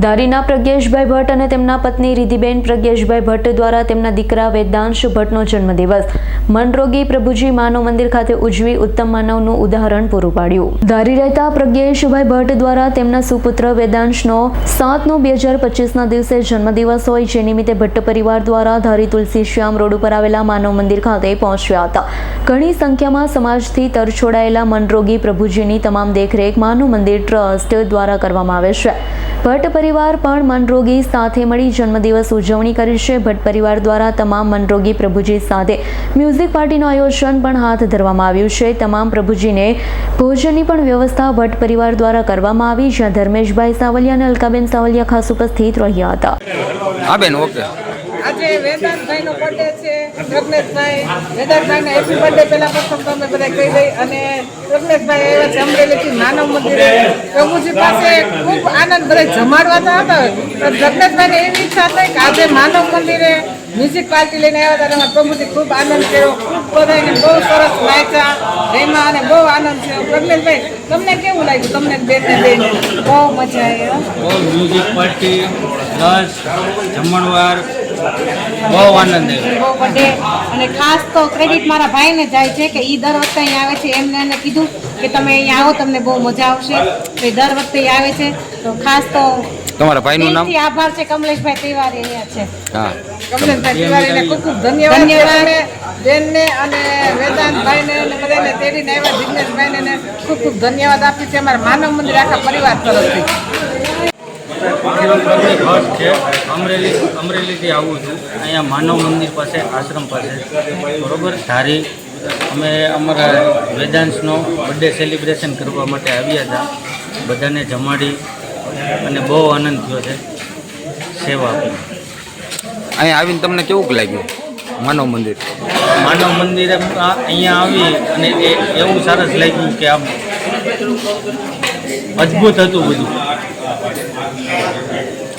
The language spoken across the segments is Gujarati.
ધારીના પ્રજ્ઞેશભાઈ ભટ્ટ અને તેમના પત્ની રિધિબેન પ્રજ્ઞેશભાઈ ભટ્ટ દ્વારા તેમના દીકરા વેદાંશ ભટ્ટનો જન્મદિવસ. મનરોગી પ્રભુજી માનવ મંદિર ખાતે ઉજવી ઉત્તમ માનવનું ઉદાહરણ પૂરું પાડ્યું. ધારી રહેતા પ્રજ્ઞેશભાઈ ભટ્ટ દ્વારા તેમના સુપુત્ર વેદાંશનો સાત બે હજાર પચીસના દિવસે જન્મદિવસ હોય જે નિમિત્તે ભટ્ટ પરિવાર દ્વારા ધારી તુલસી શ્યામ રોડ ઉપર આવેલા માનવ મંદિર ખાતે પહોંચ્યા હતા. ઘણી સંખ્યામાં સમાજથી તરછોડાયેલા મનરોગી પ્રભુજીની તમામ દેખરેખ માનવ મંદિર ટ્રસ્ટ દ્વારા કરવામાં આવે છે. ભટ્ટ પરિવાર પણ મનરોગી સાથે મળી જન્મદિવસ ઉજવણી કરી છે. ભટ્ટ પરિવાર દ્વારા તમામ મનરોગી પ્રભુજી સાથે મ્યુઝિક પાર્ટીનું આયોજન પણ હાથ ધરવામાં આવ્યું છે. તમામ પ્રભુજીને ભોજનની પણ વ્યવસ્થા ભટ્ટ પરિવાર દ્વારા કરવામાં આવી, જ્યાં ધર્મેશભાઈ સાવલિયા અને અલકાબેન સાવલિયા ખાસ ઉપસ્થિત રહ્યા હતા. હા બેન, ઓકે. આજે વેદાંતભાઈ નો બર્થડે છે પ્રજ્ઞેશભાઈ વેદાંતભાઈ ને હેપી બર્થડે પેલા પ્રથમ તમે બધા કહી દઈ અને પ્રજ્ઞેશભાઈ આવ્યા છે અમરેલીથી માનવ મંદિરે. પ્રભુજી પાસે ખૂબ આનંદ બધા જમાડવાતા હતા તો પ્રજ્ઞેશભાઈ ને એવી ઈચ્છા થઈ કે આજે માનવ મંદિરે મ્યુઝિક પાર્ટી લઈને આવ્યા હતા એમાં પ્રભુજી ખૂબ આનંદ કર્યો. ખૂબ બધાને બહુ સરસ નાચ્યા એમાં અને બહુ આનંદ થયો. પ્રજ્ઞેશભાઈ તમને કેવું લાગ્યું? તમને બેન બહુ મજા આવી બહુ મ્યુઝિક પાર્ટી પ્લસ જમણવાર. બહુ આનંદ આવ્યો. બહુ અને ખાસ તો ક્રેડિટ મારા ભાઈને જાય છે કે એ દર વખતે અહીંયા આવે છે. એમને એને કીધું કે તમે અહીંયા આવો તમને બહુ મજા આવશે. તો એ દર વખતે આવે છે. તો ખાસ તો તમારા ભાઈનું નામ? આભાર છે કમલેશભાઈ તિવારી અહીંયા છે. હા. કમલેશભાઈ તિવારીને ખૂબ ખૂબ ધન્યવાદ. ધન્યવાદ. બેનને અને વેદાંતભાઈને અને બધાને તેડીને આવ્યા. જિજ્ઞેશભાઈને ને ખૂબ ખૂબ ધન્યવાદ આપી છે. અમારા માનવ મંદિર આખા પરિવાર તરફથી. ઘટ છે અમરેલી અમરેલીથી આવું છું. અહીંયા માનવ મંદિર પાસે આશ્રમ પાસે. બરોબર? ધારી અમે અમારા વેદાંશનો બર્થડે સેલિબ્રેશન કરવા માટે આવ્યા હતા. બધાને જમાડી અને બહુ આનંદ થયો છે. સેવા આપી. અહીંયા આવીને તમને કેવું લાગ્યું? માનવ મંદિર. માનવ મંદિરે અહીંયા આવી અને એ એવું સરસ લાગ્યું કે આમ અદ્ભુત હતું બધું.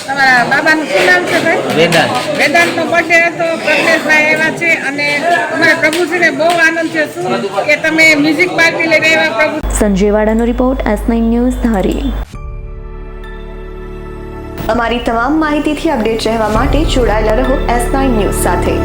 તમારા બાબાનું શું નામ છે ભાઈ? વેદાંત. વેદાંતનો બર્થડે હતો પ્રજ્ઞેશભાઈ આવ્યા છે અને અમારા પ્રભુજીને બહુ આનંદ છે. શું કે તમે મ્યુઝિક પાર્ટી લઈને આવ્યા પ્રભુ? સંજયવાડાનો report S nine news Dhari. અમારી તમામ માહિતીથી અપડેટ રહેવા માટે જોડાયેલા રહો એસ નાઇન ન્યૂઝ સાથે.